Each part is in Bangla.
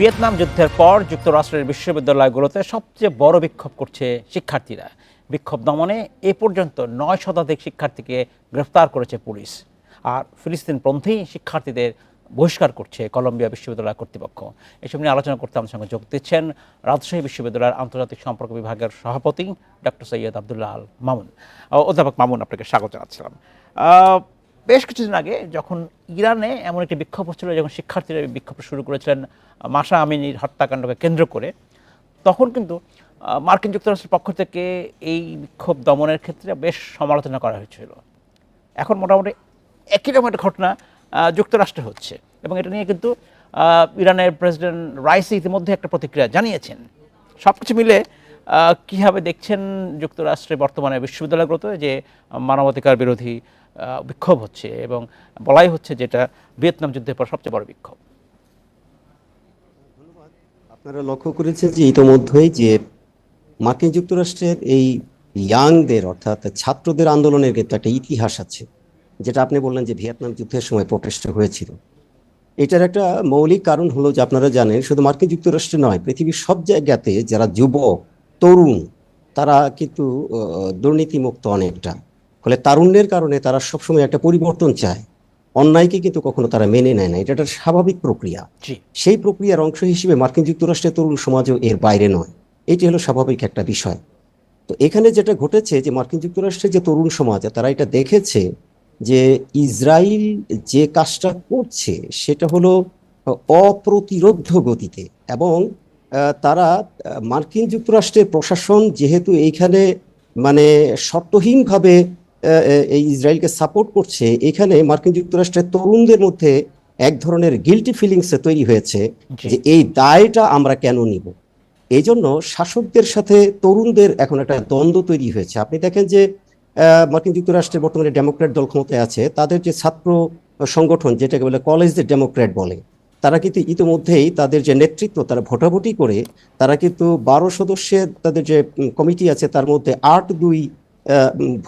ভিয়েতনাম যুদ্ধের পর যুক্তরাষ্ট্রের বিশ্ববিদ্যালয়গুলোতে সবচেয়ে বড় বিক্ষোভ করছে শিক্ষার্থীরা। বিক্ষোভ দমনে এ পর্যন্ত নয় শতাধিক শিক্ষার্থীকে গ্রেফতার করেছে পুলিশ। আর ফিলিস্তিনপন্থী শিক্ষার্থীদের বহিষ্কার করছে কলম্বিয়া বিশ্ববিদ্যালয় কর্তৃপক্ষ। এসব নিয়ে আলোচনা করতে আমাদের সঙ্গে যোগ দিচ্ছেন রাজশাহী বিশ্ববিদ্যালয়ের আন্তর্জাতিক সম্পর্ক বিভাগের সভাপতি ডক্টর সৈয়দ আবদুল্লাহ আল মামুন। অধ্যাপক মামুন, আপনাকে স্বাগত জানাচ্ছিলাম। বেশ কিছুদিন আগে যখন ইরানে এমন একটি বিক্ষোভ হচ্ছিল, যখন শিক্ষার্থীরা বিক্ষোভ শুরু করেছিলেন মাসা আমিনীর হত্যাকাণ্ডকে কেন্দ্র করে, তখন কিন্তু মার্কিন যুক্তরাষ্ট্রের পক্ষ থেকে এই বিক্ষোভ দমনের ক্ষেত্রে বেশ সমালোচনা করা হয়েছিল। এখন মোটামুটি একই রকম একটা ঘটনা যুক্তরাষ্ট্রে হচ্ছে এবং এটা নিয়ে কিন্তু ইরানের প্রেসিডেন্ট রাইসি ইতিমধ্যে একটা প্রতিক্রিয়া জানিয়েছেন। সব কিছু মিলে কীভাবে দেখছেন যুক্তরাষ্ট্রে বর্তমানে বিশ্ববিদ্যালয়গুলোতে যে, মানবাধিকার বিরোধী বিক্ষোভ হচ্ছে এবং বলাই হচ্ছে যেটা ভিয়েতনাম যুদ্ধের পর সবচেয়ে বড় বিক্ষোভ। আপনারা লক্ষ্য করেছেন যে ইতোমধ্যেই যে মার্কিন যুক্তরাষ্ট্রের এই ইয়াংদের অর্থাৎ ছাত্রদের আন্দোলনের কিন্তু একটা ইতিহাস আছে, যেটা আপনি বললেন যে ভিয়েতনাম যুদ্ধের সময় প্রটেস্ট হয়েছিল। এটার একটা মৌলিক কারণ হলো যে আপনারা জানেন, শুধু মার্কিন যুক্তরাষ্ট্রে নয়, পৃথিবীর সব জায়গাতে যারা যুবক, তরুণ, তারা কিন্তু দুর্নীতিমুক্ত অনেকটা। ফলে তারুণ্যের কারণে তারা সবসময় একটা পরিবর্তন চায়। অন্যায়কে কিন্তু কখনো তারা মেনে নেয় না। এটা একটা স্বাভাবিক প্রক্রিয়া। সেই প্রক্রিয়ার অংশ হিসেবে মার্কিন যুক্তরাষ্ট্রের তরুণ সমাজও এর বাইরে নয়। এটি হলো স্বাভাবিক একটা বিষয়। তো এখানে যেটা ঘটেছে যে মার্কিন যুক্তরাষ্ট্রের যে তরুণ সমাজ তারা এটা দেখেছে যে ইসরায়েল যে কাজটা করছে সেটা হলো অপ্রতিরোধ গতিতে এবং তারা মার্কিন যুক্তরাষ্ট্রের প্রশাসন যেহেতু এইখানে মানে শর্তহীনভাবে এই ইসরায়েলকে সাপোর্ট করছে এখানে মার্কিন যুক্তরাষ্ট্রের তরুণদের মধ্যে এক ধরনের গিল্টি ফিলিংস তৈরি হয়েছে যে এই দায়টা আমরা কেন নিব? এই জন্য শাসকদের সাথে তরুণদের এখন একটা দ্বন্দ্ব তৈরি হয়েছে। আপনি দেখেন যে মার্কিন যুক্তরাষ্ট্রের বর্তমানে ডেমোক্র্যাট দল ক্ষমতায় আছে তাদের যে ছাত্র সংগঠন যেটাকে বলে কলেজের ডেমোক্র্যাট বলে তারা কিন্তু ইতিমধ্যেই তাদের যে নেতৃত্ব তারা ভোটাভুটি করে তারা কিন্তু বারো সদস্যের তাদের যে কমিটি আছে তার মধ্যে আট দুই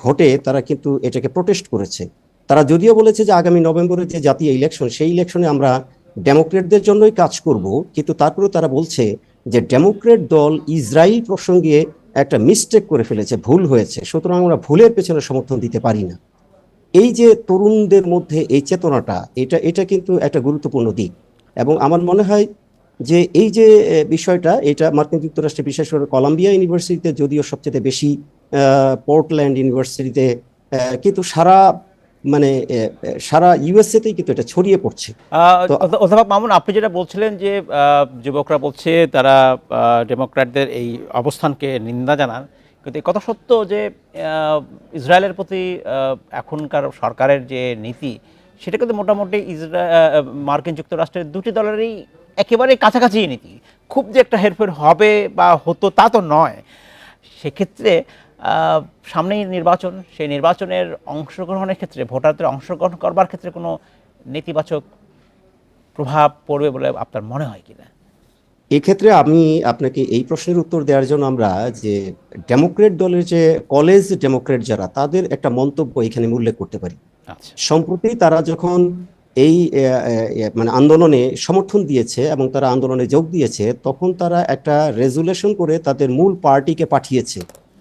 ভোটে তারা কিন্তু এটাকে প্রোটেস্ট করেছে। তারা যদিও বলেছে যে আগামী নভেম্বরে যে জাতীয় ইলেকশন সেই ইলেকশনে আমরা ডেমোক্রেটদের জন্যই কাজ করব, কিন্তু তারপরেও তারা বলছে যে ডেমোক্রেট দল ইসরায়েল প্রসঙ্গে একটা মিস্টেক করে ফেলেছে, ভুল হয়েছে। সুতরাং আমরা ভুলের পেছনে সমর্থন দিতে পারি না। এই যে তরুণদের মধ্যে এই চেতনাটা, এটা এটা কিন্তু একটা গুরুত্বপূর্ণ দিক। এবং আমার মনে হয় যে এই যে বিষয়টা, এটা মার্কিন যুক্তরাষ্ট্রে বিশেষ করে কলাম্বিয়া ইউনিভার্সিটিতে যদিও সবচেয়ে বেশি পোর্টল্যান্ড ইউনিভার্সিটিতে কিন্তু সারা মানে সারা ইউএসএতেই কিন্তু এটা ছড়িয়ে পড়ছে। অধ্যাপক মামুন আপনি যেটা বলছিলেন যে যুবকরা বলছে তারা ডেমোক্র্যাটদের এই অবস্থানকে নিন্দা জানান কিন্তু কথা সত্য যে ইসরায়েলের প্রতি এখনকার সরকারের যে নীতি সেটা কিন্তু মোটামুটি ইসরা মার্কিন যুক্তরাষ্ট্রের দুটি দলেরই একেবারে কাছাকাছি নীতি। খুব যে একটা হেরফের হবে বা হতো তা তো নয়। সেক্ষেত্রে সামনেই নির্বাচন সেই নির্বাচনের অংশগ্রহণের ক্ষেত্রে ভোটারদের অংশগ্রহণ করবার ক্ষেত্রে কোনো নেতিবাচক প্রভাব পড়বে বলে আপনার মনে হয় কিনা? এক্ষেত্রে আমি আপনাকে এই প্রশ্নের উত্তর দেওয়ার জন্য আমরা যে ডেমোক্রেট দলের যে কলেজ ডেমোক্রেট যারা তাদের একটা মন্তব্য এখানে উল্লেখ করতে পারি। আচ্ছা। সম্প্রতি তারা যখন এই মানে আন্দোলনে সমর্থন দিয়েছে এবং তারা আন্দোলনে যোগ দিয়েছে তখন তারা একটা রেজুলেশন করে তাদের মূল পার্টিকে পাঠিয়েছে।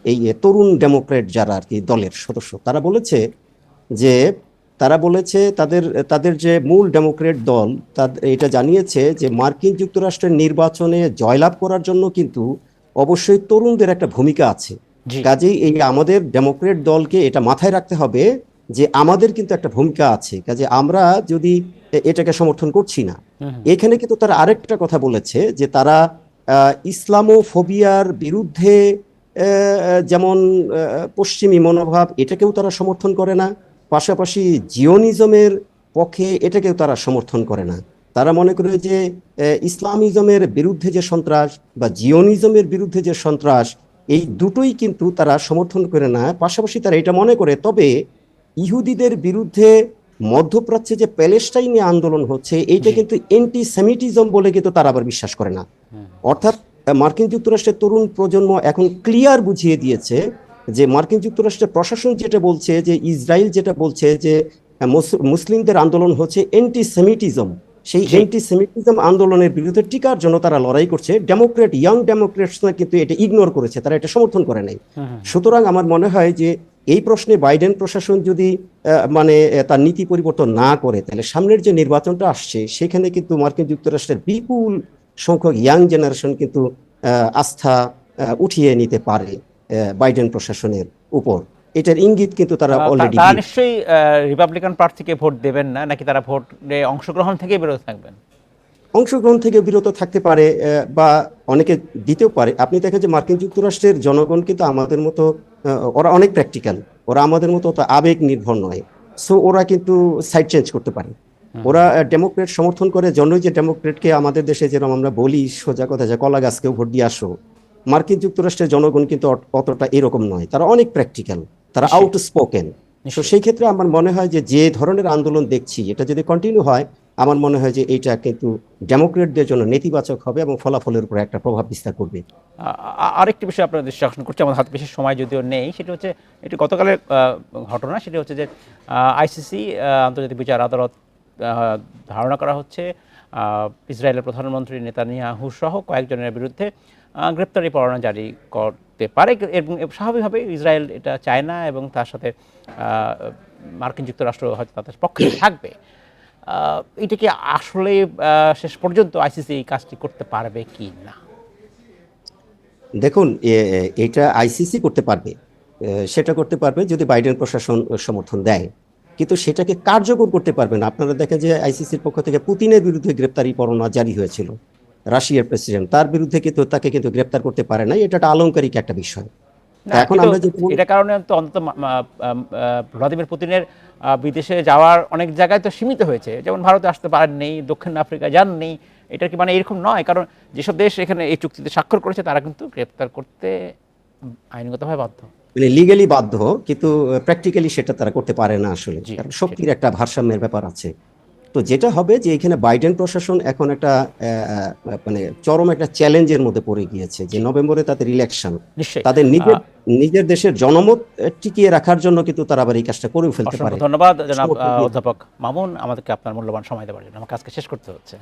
এই তরুণ ডেমোক্রেট যারা আর কি দলের সদস্য তারা বলেছে যে তারা বলেছে তাদের তাদের যে মূল ডেমোক্রেট দল তাদের এটা জানিয়েছে যে মার্কিন যুক্তরাষ্ট্রের নির্বাচনে জয়লাভ করার জন্য কিন্তু অবশ্যই তরুণদের একটা ভূমিকা আছে। কাজেই এই আমাদের ডেমোক্রেট দলকে এটা মাথায় রাখতে হবে যে আমাদের কিন্তু একটা ভূমিকা আছে। কাজে আমরা যদি এটাকে সমর্থন করছি না। হুম হুম। এখানে কিন্তু তারা আরেকটা কথা বলেছে যে তারা আহ, ইসলামোফোবিয়ার বিরুদ্ধে যেমন পশ্চিমী মনোভাব এটাকেও তারা সমর্থন করে না। পাশাপাশি জিওনিজমের পক্ষে এটাকেও তারা সমর্থন করে না। তারা মনে করে যে ইসলামিজমের বিরুদ্ধে যে সন্ত্রাস বা জিওনিজমের বিরুদ্ধে যে সন্ত্রাস এই দুটোই কিন্তু তারা সমর্থন করে না। পাশাপাশি তারা এটা মনে করে তবে ইহুদিদের বিরুদ্ধে মধ্যপ্রাচ্যে যে প্যালেস্টাইনে আন্দোলন হচ্ছে এইটা কিন্তু এন্টি সেমিটিজম বলে কিন্তু তারা আবার বিশ্বাস করে না। অর্থাৎ আহ, মার্কিন যুক্তরাষ্ট্রের তরুণ প্রজন্ম এখন ক্লিয়ার বুঝিয়ে দিয়েছে যে মার্কিন যুক্তরাষ্ট্রের প্রশাসন যেটা বলছে যে ইসরায়েল যেটা বলছে যে মুসলিমদের আন্দোলন হচ্ছে এন্টি সেমিটিজম সেই। এন্টি সেমিটিজম আন্দোলনের বিরুদ্ধে টিকার জন্য তারা লড়াই করছে। ডেমোক্রেট ইয়াং ডেমোক্রেটসরা কিন্তু এটা ইগনোর করেছে তারা এটা সমর্থন করে নাই। সুতরাং আমার মনে হয় যে এই প্রশ্নে বাইডেন প্রশাসন যদি মানে তার নীতি পরিবর্তন না করে তাহলে সামনের যে নির্বাচনটা আসছে সেখানে কিন্তু মার্কিন যুক্তরাষ্ট্রের বিপুল সংখ্যক ইয়াং জেনারেশন কিন্তু আস্থা উঠিয়ে নিতে পারে বাইডেন প্রশাসনের উপর। এটার ইঙ্গিত কিন্তু তারা অলরেডি তারা নিশ্চয়ই রিপাবলিকান প্রার্থীকে ভোট দেবেন না নাকি তারা ভোটে অংশগ্রহণ থেকে বিরত থাকবেন? অংশগ্রহণ থেকে বিরত থাকতে পারে বা অনেকে দিতেও পারে। আপনি দেখেন যে মার্কিন যুক্তরাষ্ট্রের জনগণ কিন্তু আমাদের মতো ওরা অনেক প্র্যাকটিক্যাল ওরা আমাদের মতো অত আবেগ নির্ভর নয়। সো ওরা কিন্তু সাইড চেঞ্জ করতে পারে। ওরা ডেমোক্রেট সমর্থন করে জন্যই যে ডেমোক্রেটকে আমাদের দেশে যেরকম আমরা বলি সোজা কথা যে কলা গাছকেও ভোট দিয়ে আসো। মার্কিন যুক্তরাষ্ট্রের জনগণ কিন্তু অতটা এরকম নয়। তারা অনেক প্র্যাকটিক্যাল তারা। আউট স্পোকেন তো সেই ক্ষেত্রে আমার মনে হয় যে যে ধরনের আন্দোলন দেখছি এটা যদি কন্টিনিউ হয় আমার মনে হয় যে এইটা কিন্তু ডেমোক্রেটদের জন্য নেতিবাচক হবে এবং ফলাফলের উপর একটা প্রভাব বিস্তার করবে। আরেকটি বিষয় আপনার দৃষ্টি আকর্ষণ করছে আমার হাতে বেশি সময় যদিও নেই সেটা হচ্ছে এটি গতকালের ঘটনা সেটা হচ্ছে যে আইসিসি আন্তর্জাতিক বিচার আদালত ধারণা করা হচ্ছে ইসরায়েলের প্রধানমন্ত্রী নেতানিয়াহু সহ কয়েকজনের বিরুদ্ধে গ্রেপ্তারি পরোয়ানা জারি করতে পারে। এবং স্বাভাবিকভাবে ইসরায়েল এটা চায় না এবং তার সাথে মার্কিন যুক্তরাষ্ট্র হয়তো তাদের পক্ষে থাকবে। এটা কি আসলে শেষ পর্যন্ত আইসিসি এই কাজটি করতে পারবে কি না? দেখুন এটা আইসিসি করতে পারবে। সেটা করতে পারবে যদি বাইডেন প্রশাসন সমর্থন দেয়। কিন্তু সেটাকে কার্যকর করতে পারবে না। আপনারা দেখেন যে আইসিসির পক্ষ থেকে পুতিনের বিরুদ্ধে গ্রেপ্তারি পরোয়ানা জারি হয়েছিল রাশিয়ার প্রেসিডেন্ট। তার বিরুদ্ধে কিন্তু তাকে কিন্তু গ্রেপ্তার করতে পারে না এটা একটা আলংকারিক একটা বিষয়। এখন আমরা এটা কারণে তো অন্তত ভ্লাদিমির পুতিনের বিদেশে যাওয়ার অনেক জায়গায় তো সীমিত হয়েছে। যেমন ভারতে আসতে পারেননি দক্ষিণ আফ্রিকা যাননি। এটা কি মানে এরকম নয়? কারণ যেসব দেশ এখানে এই চুক্তিতে স্বাক্ষর করেছে তারা কিন্তু গ্রেপ্তার করতে আইনগতভাবে বাধ্য। মানে লিগালি বাধ্য কিন্তু প্র্যাকটিক্যালি সেটা তারা করতে পারে না আসলে। কারণ শক্তির একটা ভারসাম্যের ব্যাপার আছে। তো যেটা হবে যে এখানে বাইডেন প্রশাসন এখন একটা মানে চরম একটা চ্যালেঞ্জের মধ্যে পড়ে গিয়েছে যে নভেম্বরে তাদের ইলেকশন তাদের নিজের নিজের দেশের জনমত টিকিয়ে রাখার জন্য কিন্তু তারা আবার এই কাজটা করেও ফেলতে পারে। ধন্যবাদ জনাব অধ্যাপক মামুন। আমাদেরকে আপনার মূল্যবান সময় দেওয়ার জন্য। আমাকে আজকে শেষ করতে হচ্ছে।